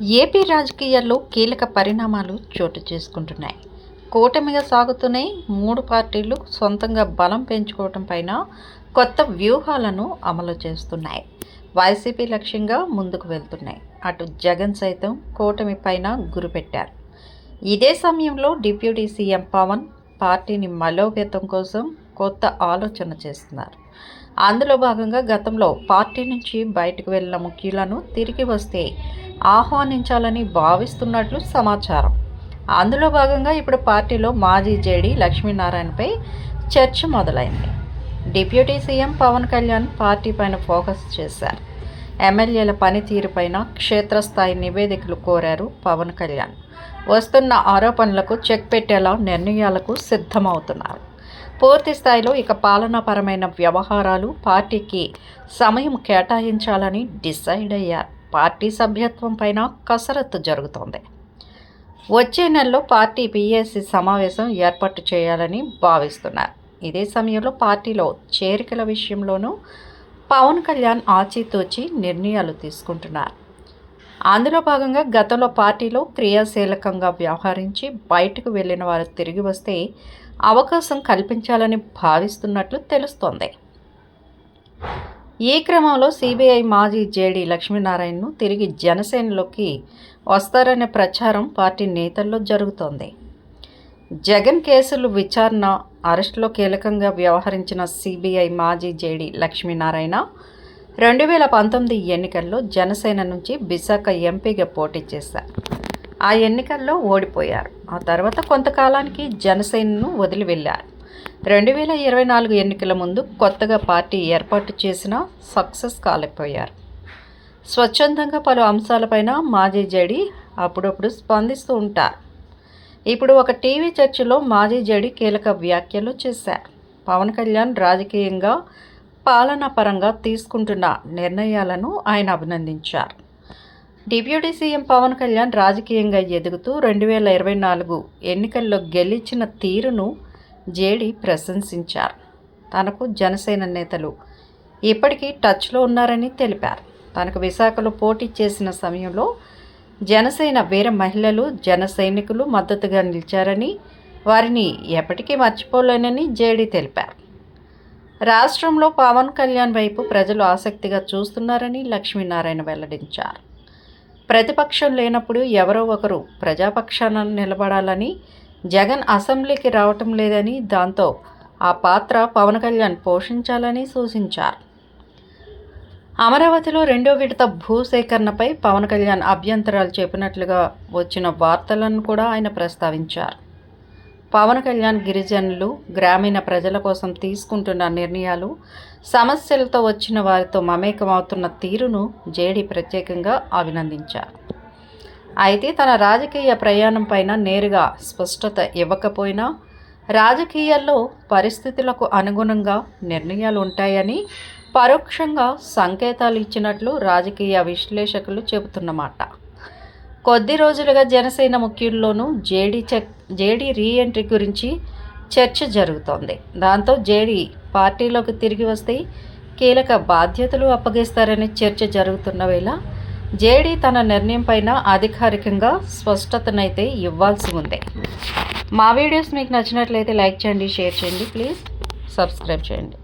AP రాజకీయాల్లో కీలక పరిణామాలు చోటు చేసుకుంటున్నాయి. కూటమిగా సాగుతూనే మూడు పార్టీలు సొంతంగా బలం పెంచుకోవటం పైన కొత్త వ్యూహాలను అమలు చేస్తున్నాయి. వైసీపీ లక్ష్యంగా ముందుకు వెళ్తున్నాయి. అటు జగన్ సైతం కూటమి పైన గురిపెట్టారు. ఇదే సమయంలో డిప్యూటీ సీఎం పవన్ పార్టీని మలోపేతం కోసం కొత్త ఆలోచన చేస్తున్నారు. అందులో భాగంగా గతంలో పార్టీ నుంచి బయటకు వెళ్ళిన ముఖ్యులను తిరిగి వస్తే ఆహ్వానించాలని భావిస్తున్నట్లు సమాచారం. అందులో భాగంగా ఇప్పుడు పార్టీలో మాజీ జేడీ లక్ష్మీనారాయణపై చర్చ మొదలైంది. Deputy CM Pawan Kalyan party పైన ఫోకస్ చేశారు. ఎమ్మెల్యేల పనితీరుపైన క్షేత్రస్థాయి నివేదికలు కోరారు పవన్ కళ్యాణ్. వస్తున్న ఆరోపణలకు చెక్ పెట్టేలా నిర్ణయాలకు సిద్ధమవుతున్నారు. పూర్తి స్థాయిలో ఇక పాలనాపరమైన వ్యవహారాలు పార్టీకి సమయం కేటాయించాలని డిసైడ్ అయ్యారు. పార్టీ సభ్యత్వం పైన కసరత్తు జరుగుతోంది. వచ్చే నెలలో పార్టీ పిఎస్సి సమావేశం ఏర్పాటు చేయాలని భావిస్తున్నారు. ఇదే సమయంలో పార్టీలో చేరికల విషయంలోనూ పవన్ కళ్యాణ్ ఆచితూచి నిర్ణయాలు తీసుకుంటున్నారు. అందులో భాగంగా గతంలో పార్టీలో క్రియాశీలకంగా వ్యవహరించి బయటకు వెళ్ళిన వారు తిరిగి వస్తే అవకాశం కల్పించాలని భావిస్తున్నట్లు తెలుస్తోంది. ఈ క్రమంలో సిబిఐ మాజీ జేడీ లక్ష్మీనారాయణను తిరిగి జనసేనలోకి వస్తారనే ప్రచారం పార్టీ నేతల్లో జరుగుతోంది. జగన్ కేసులు విచారణ అరెస్టులో కీలకంగా వ్యవహరించిన సిబిఐ మాజీ జేడీ లక్ష్మీనారాయణ రెండు వేల పంతొమ్మిది ఎన్నికల్లో జనసేన నుంచి విశాఖ ఎంపీగా పోటీ చేశారు. ఆ ఎన్నికల్లో ఓడిపోయారు. ఆ తర్వాత కొంతకాలానికి జనసేనను వదిలి వెళ్ళారు రెండు వేల ఇరవై నాలుగు ఎన్నికల ముందు కొత్తగా పార్టీ ఏర్పాటు చేసినా సక్సెస్ కాలేకపోయారు. స్వచ్ఛందంగా పలు అంశాలపైన మాజీ జడి అప్పుడప్పుడు స్పందిస్తూ ఉంటారు. ఇప్పుడు ఒక టీవీ చర్చలో మాజీ జడి కీలక వ్యాఖ్యలు చేశారు. పవన్ కళ్యాణ్ రాజకీయంగా పాలనాపరంగా తీసుకుంటున్న నిర్ణయాలను ఆయన అభినందించారు. డిప్యూటీ సీఎం పవన్ కళ్యాణ్ రాజకీయంగా ఎదుగుతూ రెండు వేల ఇరవై నాలుగు ఎన్నికల్లో గెలిచిన తీరును జేడి ప్రశంసించారు. తనకు జనసేన నేతలు ఇప్పటికీ టచ్లో ఉన్నారని తెలిపారు. తనకు విశాఖలో పోటీ చేసిన సమయంలో జనసేన వీర మహిళలు జన సైనికులు మద్దతుగా నిలిచారని వారిని ఎప్పటికీ మర్చిపోలేనని జేడీ తెలిపారు. రాష్ట్రంలో పవన్ కళ్యాణ్ వైపు ప్రజలు ఆసక్తిగా చూస్తున్నారని లక్ష్మీనారాయణ వెల్లడించారు. ప్రతిపక్షం లేనప్పుడు ఎవరో ఒకరు ప్రజాపక్షాన నిలబడాలని జగన్ అసెంబ్లీకి రావటం లేదని దాంతో ఆ పాత్ర పవన్ కళ్యాణ్ పోషించాలని సూచించారు. అమరావతిలో రెండో విడత భూసేకరణపై పవన్ కళ్యాణ్ అభ్యంతరాలు చెప్పినట్లుగా వచ్చిన వార్తలను కూడా ఆయన ప్రస్తావించారు. పవన్ కళ్యాణ్ గిరిజనులు గ్రామీణ ప్రజల కోసం తీసుకుంటున్న నిర్ణయాలు సమస్యలతో వచ్చిన వారితో మమేకమవుతున్న తీరును జేడీ ప్రత్యేకంగా అభినందించారు. అయితే తన రాజకీయ ప్రయాణం పైన నేరుగా స్పష్టత ఇవ్వకపోయినా రాజకీయాల్లో పరిస్థితులకు అనుగుణంగా నిర్ణయాలు ఉంటాయని పరోక్షంగా సంకేతాలు ఇచ్చినట్లు రాజకీయ విశ్లేషకులు చెబుతున్నమాట. కొద్ది రోజులుగా జనసేన ముఖ్యుల్లోనూ జేడీ చెక్ జేడీ రీఎంట్రీ గురించి చర్చ జరుగుతోంది. దాంతో జేడీ పార్టీలోకి తిరిగి వస్తే కీలక బాధ్యతలు అప్పగిస్తారనే చర్చ జరుగుతున్న వేళ జేడీ తన నిర్ణయం పైన అధికారికంగా స్పష్టతనైతే ఇవ్వాల్సి ఉంది. మా వీడియోస్ మీకు నచ్చినట్లయితే లైక్ చేయండి షేర్ చేయండి ప్లీజ్. సబ్స్క్రైబ్ చేయండి.